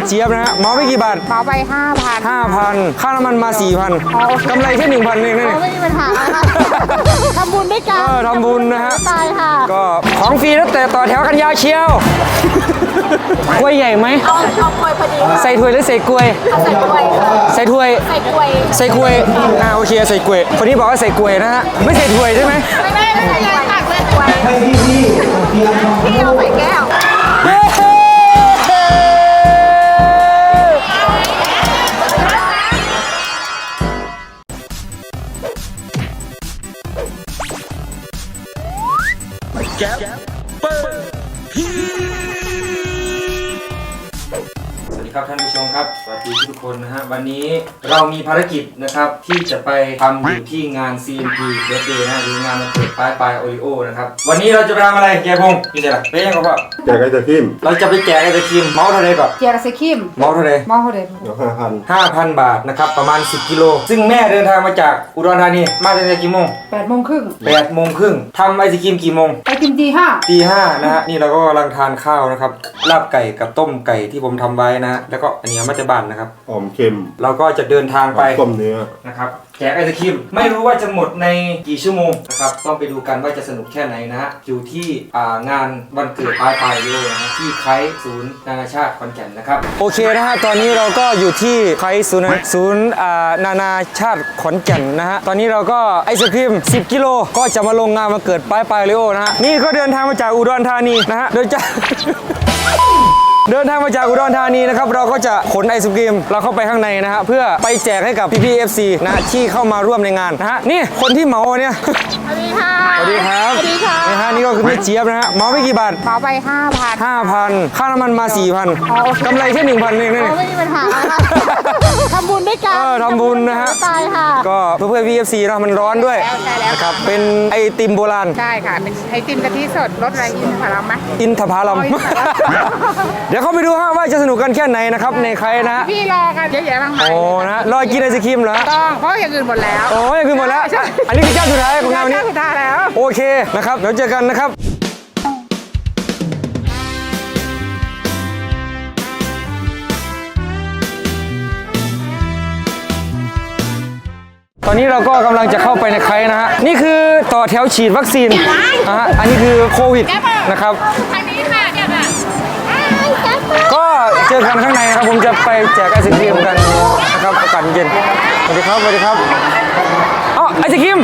ไม่เจี๊ยบนะฮะเหมาไปกี่บาทเหมาไปห้าพัน5,000ค่าน้ำมันมา4,000กำไรแค่1,000เองนะเราเนี่ย ไม่มีปัญหาค่ะทำบุญด้วยกันเออทำบุญนะฮะ ตายค่ะก็ของฟรีตั้งแต่ต่อแถวกันยาวเชียวกล้วยใหญ่ไหม เอาเอากล้วยพอดีใส่ถ้วยหรือใส่กล้วยใส่กล้วยใส่ถ้วย ใส่กล้วยใส่กล้วยอ่าโอเคใส่กล้วย คนนี้บอกว่าใส่กล้วยนะฮะ ไม่ใส่ถ้วยใช่ไหม ไม่ได้ไม่ใส่กล้วยตักเลยกล้วยพี่เอาใส่แก้ว สวั ดีครับท่านผู้ชมครับสวัสดีทุกคนนะฮะวันนี้เรามีภารกิจนะครับที่จะไปทำอยู่ที่งาน CMP Birthday นะฮะหรืองานวันเกิดปลายปลายโอริโอนะครับวันนี้เราจะไปทำอะไรแกพงศ์นี่ไงล่ะเป็นยังไงครับพ่อแจกไอศครีมเราจะไปแจกไอศครีมเมาส์เท่าไรก่อนเจียร์ใส่คิมเมาส์เท่าไรมอเขาเด็ดเดี๋ยวห้าพัน5,000บาทนะครับประมาณ 10กิโลซึ่งแม่เดินทางมาจากอุดรธานีมาตั้งแต่กี่โมงแปดโมงครึ่ง8โมงครึ่งทำไอศครีมกี่โมงไปกินตีห้าตีห้านะฮะนี่เราก็กำลังทานข้าวนะครับลาบไก่กับต้มไก่ที่ผมทำไว้นะฮะแล้วก็อันนี้เอามาจากบ้านนะครับ หอมเค็มเราก็จะเดินทางไป ต้มเนื้อ นะครับแจกไอศครีมไม่รู้ว่าจะหมดในกี่ชั่วโมงนะครับต้องไปดูกันว่าจะสนุกแค่ไหนนะฮะอยู่ที่อ่างานวันเกิดปลายปลายโลนะฮะที่ไคร้ศูนย์นานาชาติขอนแก่นนะครับ โอเคนะฮะตอนนี้เราก็อยู่ที่ไคร้ศูนย์ศูนย์อ่านานาชาติขอนแก่นนะฮะตอนนี้เราก็ไอศครีม 10 กิโลก็จะมาลงงานวันเกิดปลายปลายโลนะฮะนี่ก็เดินทางมาจากอุดรธานีนะฮะโดยจะ เดินทางมาจากอุดรธานีนะครับเราก็จะขนไอศกรีมเราเข้าไปข้างในนะฮะเพื่อไปแจกให้กับพี่ๆ FC นะฮะที่เข้ามาร่วมในงานนะฮะนี่คนที่เหมาเนี่ย สวัสดีค่ะ สวัสดีครับสวัสดีค่ะนะฮะนี่ก็คือแม่เจี๊ยบนะฮะเหมาไปกี่บาทเหมาไปห้าพัน5,000ค่าน้ำมันมา4,000กำไรแค่1,000เองนะเราเนี่ย ไม่มีปัญหา ทำบุญนะฮะ ตายค่ะ ก็เพื่อเพื่อ VFC เนาะมันร้อนด้วยใช่แล้ว นะครับเป็นไอติมโบราณ ใช่ค่ะ เป็นไอติมกะทิสดรสอะไรอินทผลัมไหม อินทผลัมอ๋ออินทผลัม เดี๋ยวเข้าไปดูฮะว่าจะสนุกกันแค่ไหนนะครับในใครนะฮะพี่รอกันเยอะแยะมากมายโอ้นะฮะรอกินไอศครีมเหรอต้องเพราะอย่างอื่นหมดแล้วโอ้ยคือหมดแล้ว ใช่อันนี้คือเจ้าสุดท้ายของงานวันนี้สุดท้ายแล้ว โอเคนะครับเดี๋ยวเจอกันนะครับ ตอนนี้เราก็กำลังจะเข้าไปในใครนะฮะ นี่คือต่อแถวฉีดวัคซีนนะฮะอันนี้คือโควิดนะครับ ทางนี้ค่ะเนี่ยค่ะก็เจอกันข้างในนะครับ ผมจะไปแจกไอศครีมกันนะครับอากาศเย็นสวัสดีครับสวัสดีครับเอ้าไอศครีม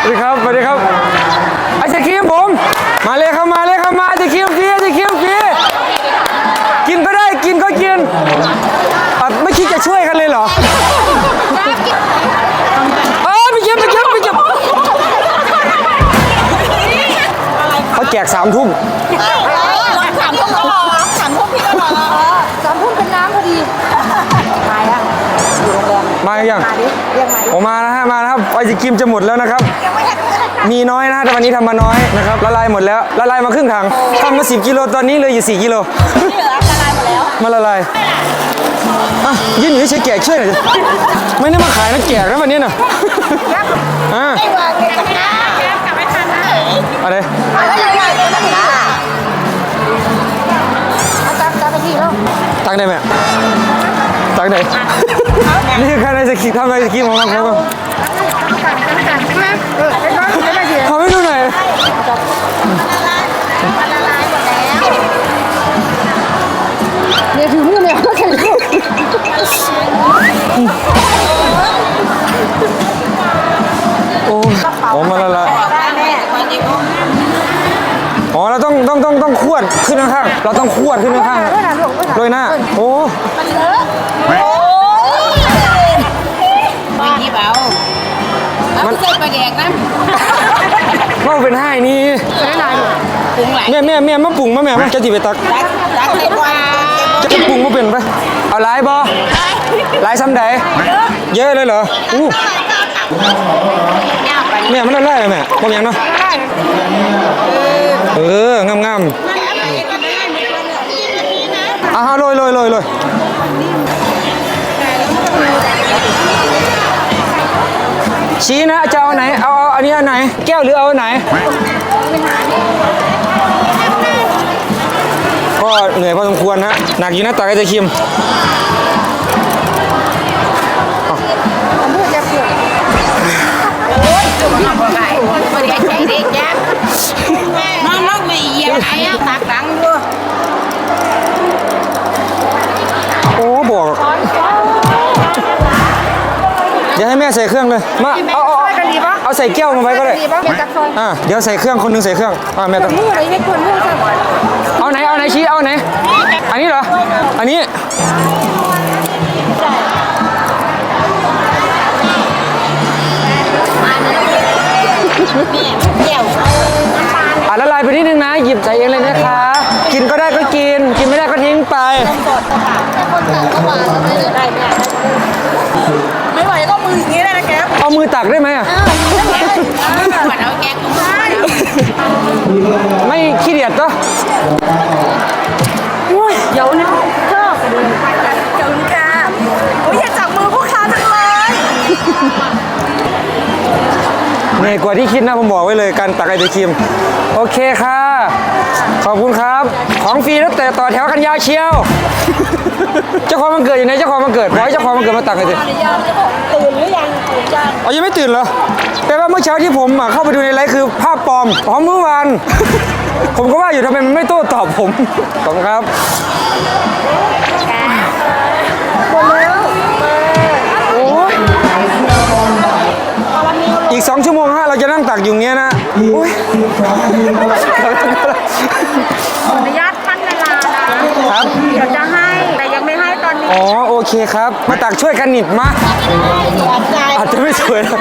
สวัสดีครับสวัสดีครับไอศครีมผม มาเลยครับมาเลยครับมาไอศครีมฟรีไอศครีมฟรีกินก็ได้กินก็กินอะไม่คิดจะช่วย กันเลยเหรอเออไปเก็บไปเก็บไปเก็บเขาแจกสามทุ่มสามทุ่มก็รอสามทุ่มพี่ก็รอสามทุ่มเป็นน้ำพอดีมาอะอยู่โรงแรมมาหรือยังมาดิเรียกมาดิผมมานะฮะมานะครับไอศกรีมจะหมดแล้วนะครับ มีน้อยนะแต่วันนี้ทำมาน้อยนะครับละลายหมดแล้วละลายมาครึ่งถังทำมา10กิโลตอนนี้เหลยอยู่4กิโลนี่เหลือละลายหมดแล้วมาละลาย อะยืนอยู่เฉยๆแกะช่วยหน่อยสิไม่ได้มาขายนะแกะนะวันนี้น่ะอะไม่วางเลยกลับกลับไม่ทันนะอะไรเอาไว้เลยนะพี่เอาจับจับไปทีแล้วตังได้ไหมตังไหนนี่คือการไอศกรีมทำไอศกรีมของมันครับกันกันกันใช่ไหมเออไอ้ก้อนไม่ได้เสียขอไม่ดูหน่อยมันละลา เราต้องขวดขึ้นข้างๆโดยหน้า โอ้มันเลอะโอ้ยไม่กี่เบาเอาไปใส่ปลาแดกนะว่าเป็นให้นี่จะได้ลายลูกปรุงหลายแม่แม่แม่มาปรุงมาแม่มาจะติไปตักรักรักเลยกว่าจะปรุงมาเป็นไปเอาหลายบ่หลายซ้ำใดเยอะเลยเหรออู้แม่มันละลายเลยแม่พวกยังเนาะเอองามงามๆอ่ะโรยโรยโรยโรยชี้นะจะเอาไหน เอาเอาอันนี้อันไหน แก้วหรือเอาอันไหนก็เหนื่อยพอสมควรฮะหนักอยู่นะตักไอศครีมบ่ได้บ่ได้ใจเด็กจ้ะนอนลงไม่เหยียบไอ้ตากหลังอยู่ โอ้บอกอย่าให้แม่ใส่เครื่องเลย มา เอาเอาเอาเอาใส่แก้วมาไว้ก็ได้ดีป่ะเดี๋ยวจับซอยอะเดี๋ยวใส่เครื่องคนหนึงใส่เครื่องอะแม่ต้อง มืออะไรไม่ควรมือจับเอาไหน เอาไหนชี้เอาไหน อันนี้เหรอ อันนี้แก้วอะละลายไปนิดนึงนะ หยิบใส่เองเลยนะคะ กินก็ได้ก็กิน กินไม่ได้ก็ทิ้งไป ไม่ไหวก็มืออย่างนี้เลยนะแกเอามือตักได้ไหมอะขวดเอาแกงกุ้งได้ไม่ขี้เดียดก็เดี๋ยวนะชอบเดี๋ยวค่ะโอ้ยอย่าจับมือพวกค้าจังเลยเหนื่อยกว่าที่คิดนะผมบอกไว้เลยการตักไอศครีมโอเคค่ะ ขอบคุณครับ ของฟรีตั้งแต่ต่อแถวกันยาวเชียว เจ้าของมันเกิดอยู่ไหนเจ้าของมันเกิดขอให้เจ้าของมันเกิดมาตักหน่อยสิตื่นหรือยังตื่นจังอ๋อยังไม่ตื่นเหรอแปลว่าเมื่อเช้าที่ผมอะเข้าไปดูในไลฟ์คือภาพปลอมอ๋อเมื่อวาน ผมก็ว่าอยู่ทำไมมันไม่โต้ตอบผมขอบคุณครับโอ้ยอีกสองชั่วโมงฮะเราจะนั่งตักอยู่เงี้ยนะโอ้ยขออนุญาตขั้นเวลานะครับ เดี๋ยวจะ เคครับ มาตักช่วยกันหนิบมาอาจจะไม่สวยนะ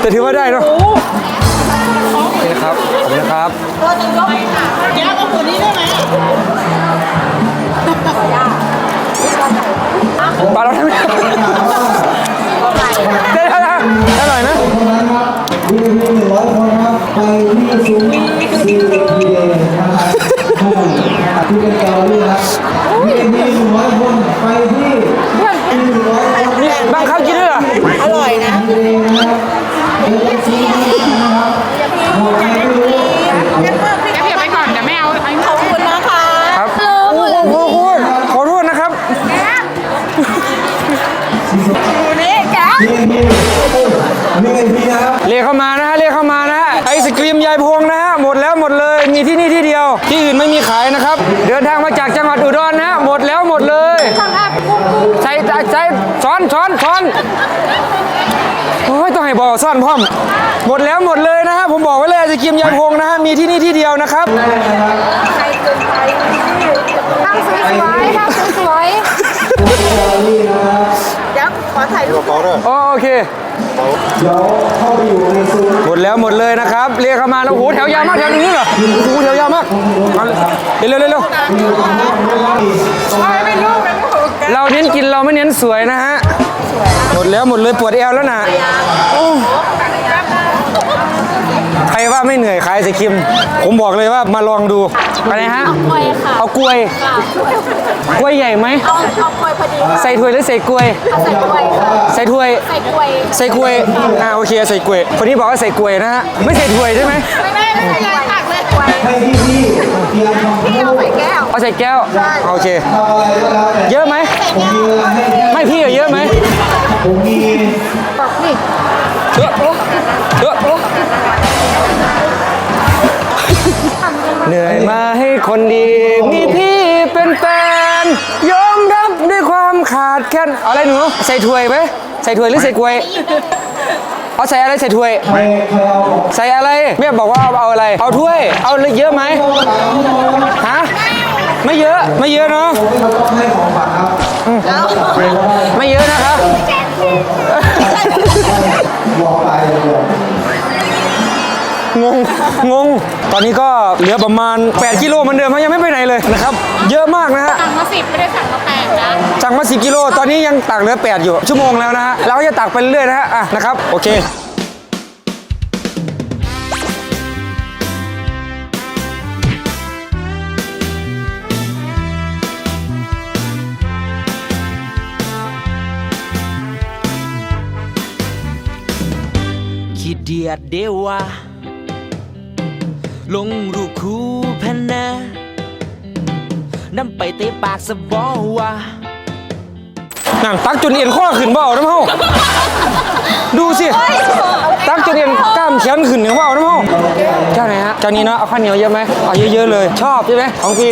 แต่ถือว่าได้เนาะโอเคครับขอบคุณนะครับแก้วกับคนนี้ได้ไหมปลาเราทำไมได้ได้ได้อร่อยไหมวีหนึ่งร้อยคนนะครับไปที่ซุ้มซีดีเดย์นะครับที่เป็นแกลเลอรี่นะครับวีหนึ่งร้อยคนไปที่หนึ่งร้อยคน นี่ บางครั้งกินด้วยเหรออร่อยนะดีเดย์นะครับเป็นซีดีนะครับหมดไม่รู้แก้วเก็บไปก่อนเดี๋ยวไม่เอาขอบคุณนะคะครับโอ้โหโอ้โหขอโทษนะครับดูนี่แกนี่นี่นี่ไงพี่นะครับเรียกเข้ามานะฮะเรียกเข้ามานะฮะไอศกรีมยายพวงนะฮะหมดแล้วหมดเลยมีที่นี่ที่เดียว ที่อื่นไม่มีขายนะครับ เดินทางมาจากจังหวัดอุดรนะฮะหมดแล้วหมดเลย ใส่ใส่ใส่ช้อนช้อนช้อนโอ้ยต้องให้บอกซ่อนพร้อม หมดแล้วหมดเลยนะฮะผมบอกไว้เลยไอศกรีมยายพงนะฮะมีที่นี่ที่เดียวนะครับนั่งสวยๆนั่งสวยแกลเลอรี่นะครับๆเดี๋ยวขอถ่ายรูปโอเคเดี๋ยวเข้าไปอยู่ในซุ้มหมดแล้วหมดเลยนะครับ เรียกเข้ามาแล้วโอ้โหแถวยาวมากแถวนี้เหรอโอ้โหแถวยาวมากเร็วเร็วเร็ว เราเน้นกินเราไม่เน้นสวยนะฮะ หมดแล้วหมดเลยปวดเอวแล้วนะโอ้ใครว่าไม่เหนื่อยขายไอศครีม ผมบอกเลยว่ามาลองดูอะไรฮะกล้วยค่ะเอากล้วยกล้วยใหญ่ไหม เอาเอากล้วยพอดีใส่ถ้วยหรือใส่กล้วย เอาใส่กล้วยค่ะใส่ถ้วย ใส่กล้วยใส่กล้วย อ่าโอเคใส่กล้วย คนนี้บอกว่าใส่กล้วยนะฮะ ไม่ใส่ถ้วยใช่ไหม ไม่ไม่ไม่เป็นไรตักเลยกล้วยให้พี่พี่เตรียมทำพี่เอาใส่แก้ว เอาใส่แก้วโอเคทำอะไรก็แล้วแต่เยอะไหมผมมีเวลาให้ไม่พี่อะเยอะไหมผมมีบอกนี่เยอะเยอะเหนื่อยมาให้คนดี มีพี่เป็นแฟนยอมรับด้วยความขาดแคลนเอาอะไรหนูใส่ถ้วยไหมใส่ถ้วยหรือใส่กล้วยเอาใส่อะไรใส่ถ้วยใครใครเอาใส่อะไรแม่บอกว่าเอาเอาอะไร เอาถ้วย เอาเลยเยอะไหมฮะ ไม่เยอะไม่เยอะเนาะผมไม่ต้องให้ของฝากครับไม่เยอะนะครับบอกไปบอกงงงง ตอนนี้ก็เหลือประมาณ 8 กิโลเหมือนเดิมฮะยังไม่ไปไหนเลยนะครับ เยอะมากนะฮะสั่งมาสิบไม่ได้สั่งมาแปดนะสั่งมา10กิโล ตอนนี้ยังตักเหลือ 8 อยู่ชั่วโมงแล้วนะฮะเราก็จะตักไปเรื่อยๆนะฮะอะนะครับ โอเค ขี้เดียดเดวะลงรูปคู่แพนนานำไปเตะปากสบอว่านั่นตักจนเอ็นข้อขึ้นบ่เอาน้ำเฮาดูสิ ตักจนเอ็นกล้ามแขนขึ้นเบาน้ำเฮาเจ้าไหนฮะเจ้านี้เนาะเอาข้าวเหนียวเยอะไหมเอาเยอะๆเลย ชอบใช่ไหมของพี่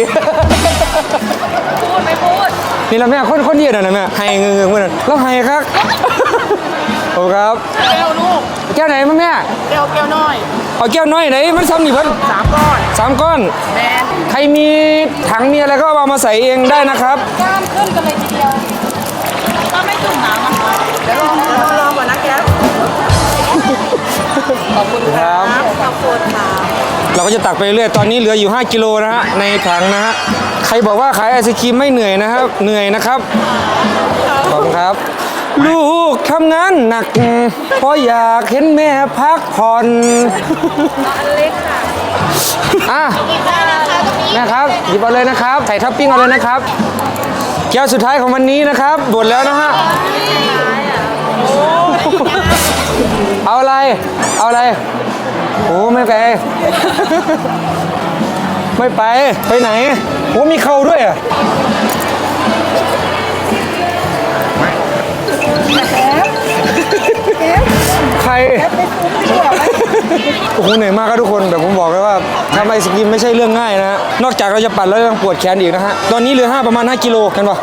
พูดไม่พูด นี่ละแม่คนคนเดียวน่ะนะแม่ให้เงือๆเมื่อนั้นแล้วให้ครับ โอ้ครับเกลียวลูกแก้วไหนมาแม่เกลียวเกลียวน้อยเอาแก้วน้อยไหนมันซ้ำนี่เพิ่นสามก้อนสามก้อน แมนใครมีถังมีอะไรก็เอามาใส่เองได้นะครับ กล้ามขึ้นกันเลยทีเดียวก็ไม่จุ่มน้ำอะเดี๋ยวลองลองลองก่อนนะแก๊ปครับขอบคุณค่ะเราก็จะตักไปเรื่อยตอนนี้เหลืออยู่ 5 กิโลนะฮะในถังนะฮะใครบอกว่าขายไอศครีมไม่เหนื่อยนะครับเหนื่อยนะครับขอบคุณครับ ลูกทำงานหนัก เพราะอยากเห็นแม่พักผ่อนอันเล็กค่ะอะนะครับหยิบเอาเลยนะครับใส่ท็อปปิ้งเอาเลยนะครับแก้วสุดท้ายของวันนี้นะครับบดแล้วนะฮะเอาอะไร เอาอะไรโอ้ไม่ไป ไม่ไป ไปไหนโอ้มีเข่าด้วยอะ ใคร โอ้โหเหนื่อยมากครับทุกคนแต่ผมบอกเลยว่าทำไอศกรีมไม่ใช่เรื่องง่ายนะฮะนอกจากเราจะปั่นแล้วยังปวดแขนอีกนะฮะตอนนี้เหลือ5ประมาณ 5 กิโลกันปะ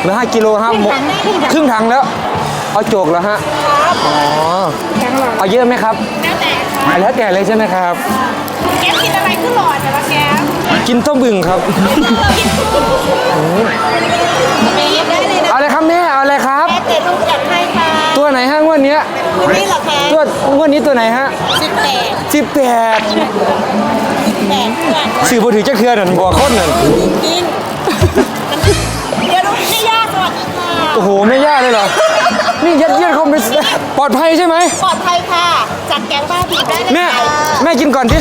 เหลือ 5 กิโลฮะหมดครึ่งถังแล้ว เอาโจกแล้วฮะอ๋อเอาเยอะไหมครับแล้วแต่ค่ะอะแล้วแต่เลยใช่ไหมครับแก๊ปกินอะไรขึ้นหลอดแต่ละแก๊ปกินต้มบึงครับมีได้เลยนะเอาเลยครับแม่เอาเลย ไหนฮะงวดเนี้ยนี่เหรอคะตัวงวดนี้ตัวไหนฮะสิบแปดสิบแปดแปดเพื่อนสื่อบ่ถือจะเคลือนั่นบอกคนนั่นกินเดี๋ยวลูกไม่ยากสวัสดีค่ะโอ้โหไม่ยากเลยเหรอนี่ยัดเยียดเขาไปปลอดภัยใช่ไหมปลอดภัยค่ะจัดแกงบ้าบีบได้เลยแม่ค่ะแม่กินก่อนดิ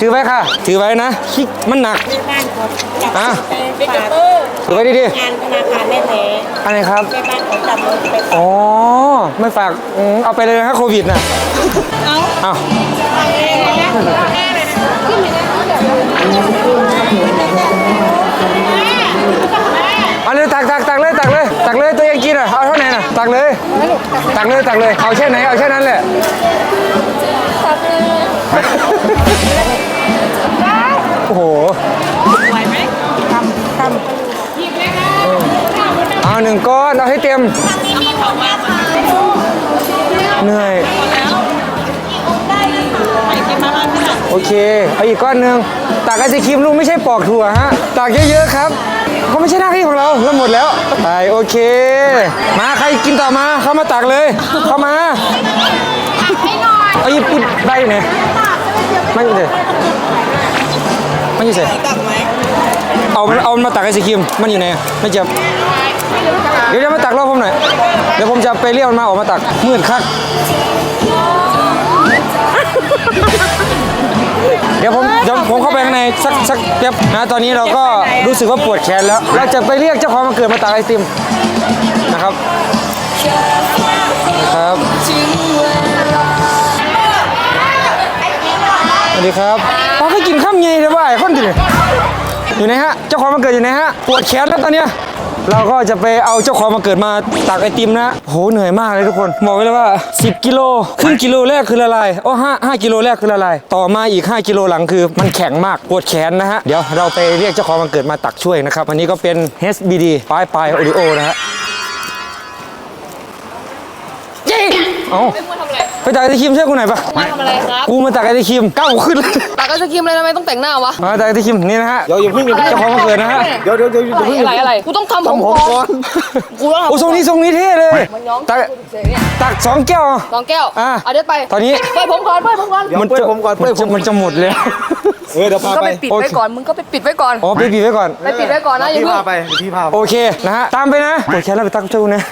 ถือไว้ค่ะ ถือไว้นะคิกมันหนักที่บ้านคนอยากอะไปฝาก ถือไว้ดิดิงานธนาคารแม่แท้อะไรครับไปบ้านของจำเลยไปฝากอ๋อ ไม่ฝากอืมเอาไปเลยนะโควิดน่ะเอาเอาไปเลยนะแม่เลยนะเอาเลยตักตักตักเลยตักเลยตักเลยตัวเองกินอะเอาเท่าไหร่น่ะตักเลยตักเลยตักเลยเอาแค่ไหนเอาแค่นั้นแหละโอ้โห ไหวไหม เอาหนึ่งก้อน เอาให้เต็มทางนี้มีของแม่ค่ะเหนื่อยได้เลยค่ะไปกินมาม่าที่หลังโอเค เอาอีกก้อนหนึ่งตักไอศครีมลูกไม่ใช่ปอกถั่วฮะตักเยอะๆครับเขาไม่ใช่หน้าที่ของเราเราหมดแล้วไปโอเค มาใครกินต่อมา เข้ามาตักเลย เข้ามาให้หน่อยเอาหยิบปิดใบหน่อยไม่ใช่ไม่ใช่ตักไหมเอามันเอามันมาตักไอศครีม มันอยู่ไหนไม่เจ็บ เดี๋ยวจะมาตักรอบผมหน่อย เดี๋ยวผมจะไปเรียกมันมาออกมาตักมืดคัก เดี๋ยวผมเดี๋ยวผมเข้าไปข้างในสักสักแป๊บนะตอนนี้เราก็รู้สึกว่าปวดแขนแล้ว เราจะไปเรียกเจ้าของมาเกิดมาตักไอติมนะครับ ครับสวัสดีครับป้าก็กินข้ามเงยเลยว่าไอ้คนดิอยู่ไหนฮะ เจ้าของมาเกิดอยู่ไหนฮะ ปวดแขนแล้วตอนเนี้ย เราก็จะไปเอาเจ้าของมาเกิดมาตักไอติมนะโหเหนื่อยมากเลยทุกคนบอกไว้เลยว่า 10 กิโลครึ่งกิโลแรกคือละลายโอ้ห้าห้ากิโลแรกคือละลายต่อมาอีก 5 กิโลหลังคือ มันแข็งมากปวดแขนนะฮะเดี๋ยวเราไปเรียกเจ้าของมาเกิดมาตักช่วยนะครับวันนี้ก็เป็น HBD ปลายปลายโอริโอนะฮะเย้เอ้า ไปตักไอศครีมช่วยกูหน่อยปะมาทำอะไรครับกูมาตักไอศครีมก้าวขึ้นเลยตักไอศครีมเลยทำไมต้องแต่งหน้าวะมาตักไอศครีมนี่นะฮะเดี๋ยวอย่าเพิ่งอย่าเพิ่งเจ้าของมาเกิดนะฮะเดี๋ยวเดี๋ยวเดี๋ยวอย่าเพิ่งอะไรอะไรกูต้องทำผมทำผมก่ก่ออนนกูต้องโอ้ทรงนี้ทรงนี้เท่เลยมันย้อมตักกูเสียเนี่ยตักสองแก้ว สองแก้วอะเอาเดี๋ยวไปตอนนี้ ไปผมก่อนไปผมก่อนเดี๋ยวเป้ยผมก่อนมัเป้ยนผจะมมันจะหมดแล้ว เออเดี๋ยวพาก็ไปไปปิดไว้ก่อน มึงก็ไปปิดไว้ก่อน อ๋อไปปีไว้ก่อน ไปปิดไว้ก่อนนะอย่าพี่เพิ่งพาไปเดี๋ยวพี่พาไป โอเคนะฮะ ตามไปนะปวดแขนแล้วไปตักช่วยกูนะ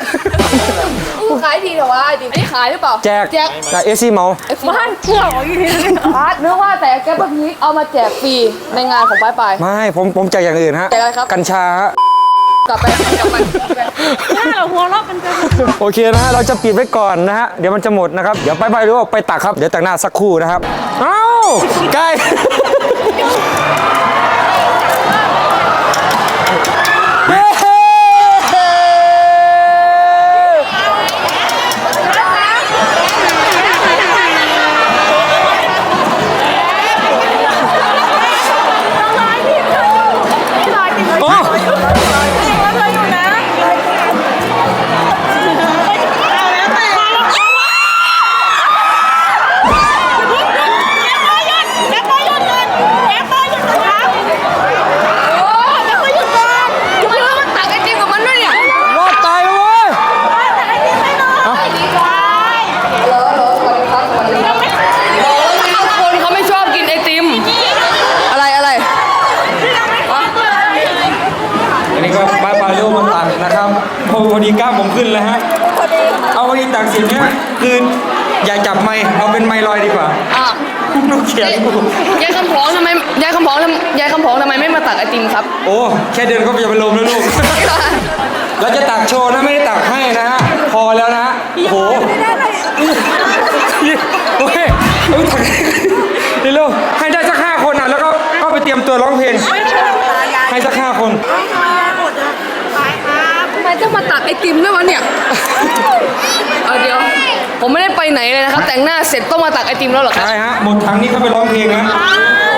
มึงขายดีเถอะวะไอติมอันนี้ขายหรือเปล่าแจกแจกจากเอซีเมา ไอ้บ้านเชื่อของอีนี่พาร์ทนึกว่าแต่แก๊ปพีเอามาแจกฟรีในงานของปลายปลาย ไม่ ผมผมแจกอย่างอื่นฮะแจกอะไรครับ กัญชาฮะ กลับไปกลับไปถ้าเราหัวเราะกันจะโอเคนะฮะ เราจะปิดไว้ก่อนนะฮะ เดี๋ยวมันจะหมดนะครับ เดี๋ยวไปไปดูว่าไปตักครับ เดี๋ยวตักหน้าสักครู่นะครับ เอ้าใก やった! กล้ามผมขึ้นแล้วฮะ เอาพอดีตักเสร็จเนี้ยคืออย่าจับไม้เอาเป็นไม้ลอยดีกว่าอะลูกเขียนกูยายคำผองทำไมยายคำผองทำยายคำผองทำไมไม่มาตักไอติมครับ โอ้แค่เดินก็จะเป็นลมแล้วลูก เราจะตักโชว์นะไม่ได้ตักให้นะฮะพอแล้วนะฮะโอ้โหโอ้ยเอ้ยตักเร็วๆให้ได้สักห้าคนอะแล้วก็ก็ไปเตรียมตัวร้องเพลงให้สักห้าคนทำ ไมต้องมาตักไอติมด้วยวะเนี่ยเอาเดี๋ยวผมไม่ได้ไปไหนเลยนะครับ แต่งหน้าเสร็จต้องมาตักไอติมแล้วเหรอครับใช่ฮะหมดถังนี้เขาไปร้องเพลงนะ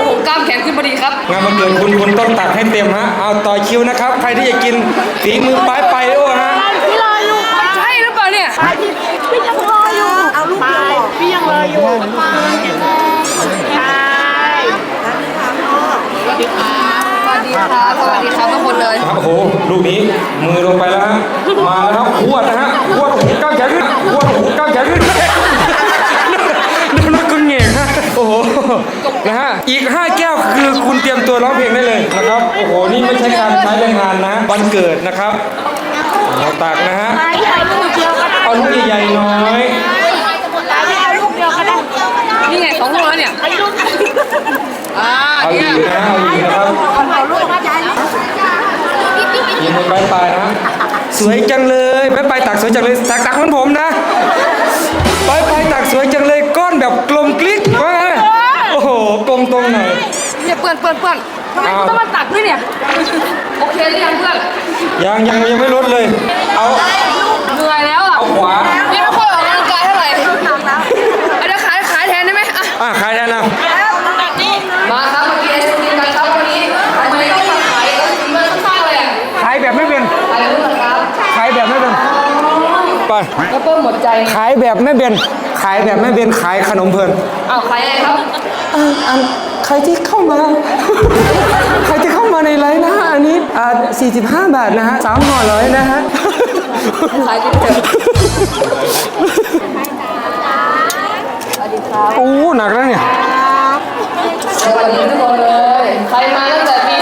ผมกล้ามแขนขึ้นพอดีครับ งานวันเกิดคุณคุณต้องตักให้เต็มฮะ เอาต่อคิวนะครับ ใครที่จะกินฝีมือป้ายไปโอ้ฮะใช่หรือเปล่าเนี่ย พี่ยัง ครับสวัสดีครับทุกคนเลยครับโอ้โหลูกนี้มือลงไปแล้วฮะมาแล้วครับขวดนะฮะขวดหูก้าวแขนขึ้นขวดหูก้าวแขนขึ้นดูนักคุณเหง่งฮะโอ้โหนะฮะอีก 5 แก้วคือคุณเตรียมตัวร้องเพลงได้เลยนะครับโอ้โหนี่ไม่ใช่การใช้แรงงานนะวันเกิดนะครับเราตักนะฮะไปถ่ายรูปเดียวก็ได้เอาลูกใหญ่ๆน้อยถ่ายรูปเดียวก็ได้นี่ไงสองลูกแล้วเนี่ย อ่าเอาเนี่นะเอาอีกนะครับเอาลูกมาจ่ายยินดีไปไปนะสวยจังเลยไปไปตักสวยจังเลยตักตักเหมือนผมนะไปไปตักสวยจังเลยก้อนแบบกลมกลิกว่าไงโอ้โหกลมตรงไหน เนี่ยเปื้อนเปื้อนเปื้อนทำไมกูต้องมาตักด้วยเนี่ย โอเคหรือยังเพื่อน ยังยังยังไม่ลดเลย เอา เหนื่อยแล้วอะเอาขวานี่ไม่ค่อยออกกำลังกายเท่าไหร่อาเดี๋ยวขายขายแทนได้ไหมอะอะใครได้นะ ไป แล้วเพิ่มหมดใจไงขายแบบไม่เป็นขายแบบไม่เป็นขายขนมเพลินอ้าวขายยังไงครับอันใครที่เข้ามา ใครที่เข้ามาในไลน์นะฮะอันนี้อ่า45 บาทนะฮะสามห่อร้อยนะฮะ ขายกินเถอะโอ้หนักแล้วเนี่ยสวัสดีทุกคนเลย ใครมาตั้งแต่ตี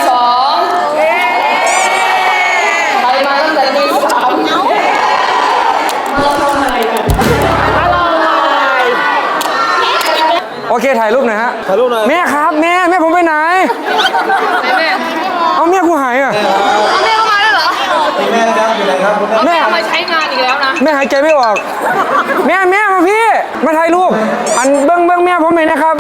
อเคถ่ายรูปหน่อยฮะถ่ายรูปหน่อย แม่ครับแม่แม่ผมไปไหนไหนแม่เอาแม่กูหายอะเอาแม่เข้ามาแล้วเหรอแม่ครับอยู่ไหนครับคุณเอาแม่มาใช้งานอีกแล้วนะแม่หายใจไม่ออก แม่แม่มาพี่มาถ่ายรูปอันเบิ้งเบิ้งแม่ผมหน่อยนะครับ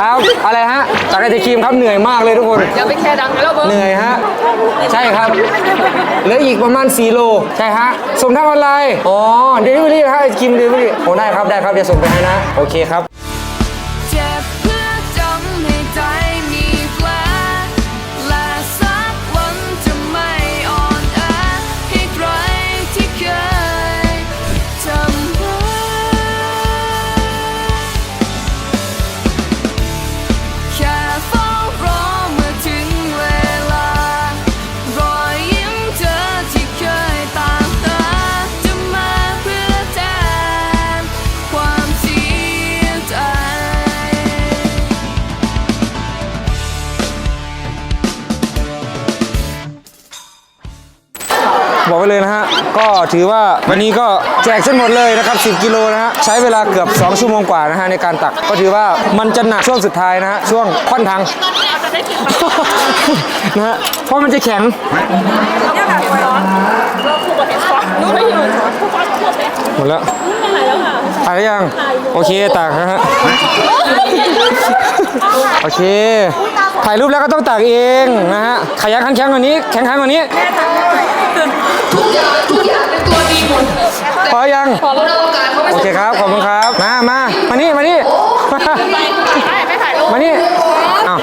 ครับอะไรฮะจากไอศครีมครับเหนื่อยมากเลยทุกคน อย่าไปแคร์ดังแล้วเบิ้งเหนื่อยฮะ ใช่ครับเหลืออีกประมาณ4โลใช่ฮะส่งทางออนไลน์อ๋อเดลิเวอรี่ครับไอศครีมเดลิเวอรี่โอ้ได้ครับได้ครับเดี๋ยวส่งไปให้นะ โอเคครับ เจ็บ ก็ถือว่าวันนี้ก็แจกเส้นหมดเลยนะครับ 10 กิโลนะฮะใช้เวลาเกือบ 2 ชั่วโมงกว่านะฮะในการตักก็ถือว่ามันจะหนักช่วงสุดท้ายนะฮะช่วงค่อนทางนะฮะเพราะมันจะแข็งหมดแล้วถ่ายแล้วยังโอเคตากนะฮะโอเค ถ่ายรูปแล้วก็ต้องตากเองนะฮะขยันขันแข็งกว่านี้ แข็งขันกว่านี้ ทุกอย่างทุกอย่างเป็นตัวดีหมดพอยังขอรถอวกาศเขาไม่โอเคครับขอบคุณครับ มามามานี่มานี่มานี่อ้าว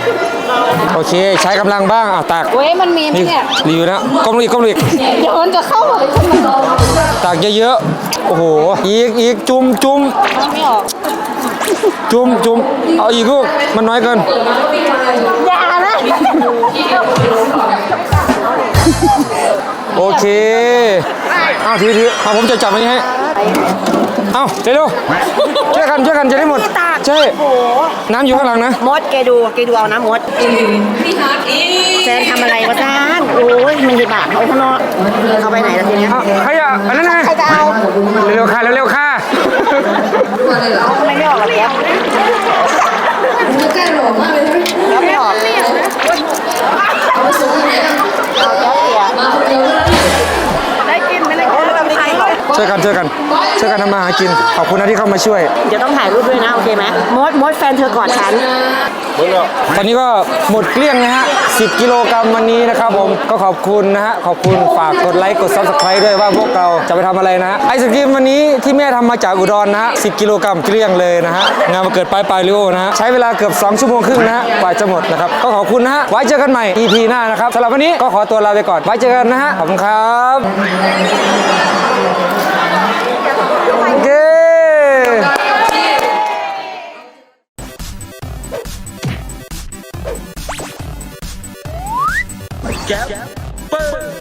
โอเค ใช้กำลังบ้างอ้าวตากเว้ยมันมีไหมนี่เนี่ยรีวิวนะก้มลงอีกก้มลงอีกเดี๋ยวมันจะเข้ามาเลยคนมันตากเยอะๆโอ้โหอีกอีกจุ่มจุ่มไม่ออกจุ่มจุ่มเอาอีกลูกมันน้อยเกินอย่านะโอเคเอาถือถือเอาผมจะจับอันนี้ให้เอาเร็วๆช่วยกันช่วยกันจะได้หมดใช่น้ำอยู่ข้างหลังนะมดแกดูแกดูเอานะมดพี่ฮาร์ดอีแซนทำอะไรวะจ้านโอ้ยมันดีบาปเอาข้างนอกเข้าไปไหนแล้วทีเนี้ยเอาใครอะอันนั้นไงใครจะเอาเร็วๆค่ะเร็วๆค่ะทำไมไม่ออกกับแก๊ปมันแก้หล่อมากเลยนะแก๊ปไม่ออกเอาไปส่งที่ไหนกันเอาแก๊ปเสียมาคนเดียว ช่วยกันช่วยกันช่วยกันทำมาหากิน ขอบคุณนะที่เข้ามาช่วย เดี๋ยวต้องถ่ายรูปด้วยนะ โอเคไหมมดมดแฟนเธอกอดฉัน ตอนนี้ก็หมดเกลี้ยงนะฮะ 10 กิโลกรัมวันนี้นะครับผม ก็ขอบคุณนะฮะ ขอบคุณฝากกดไลค์ กด subscribe ด้วยว่าพวกเราจะไปทำอะไรนะฮะ ไอศกรีมวันนี้ที่แม่ทำมาจากอุดรนะฮะ 10 กิโลกรัมเกลี้ยงเลยนะฮะ งานมาเกิดปลายปลายริโอนะฮะ ใช้เวลาเกือบ 2 ชั่วโมงครึ่งนะฮะ กว่าจะหมดนะครับ ก็ขอบคุณนะฮะ ไว้เจอกันใหม่ EP หน้านะครับสำหรับวันนี้ก็ขอตัวลาไปก่อน ไว้เจอกันนะฮะ ขอบคุณครับ เย้แก๊ปเปิ้ล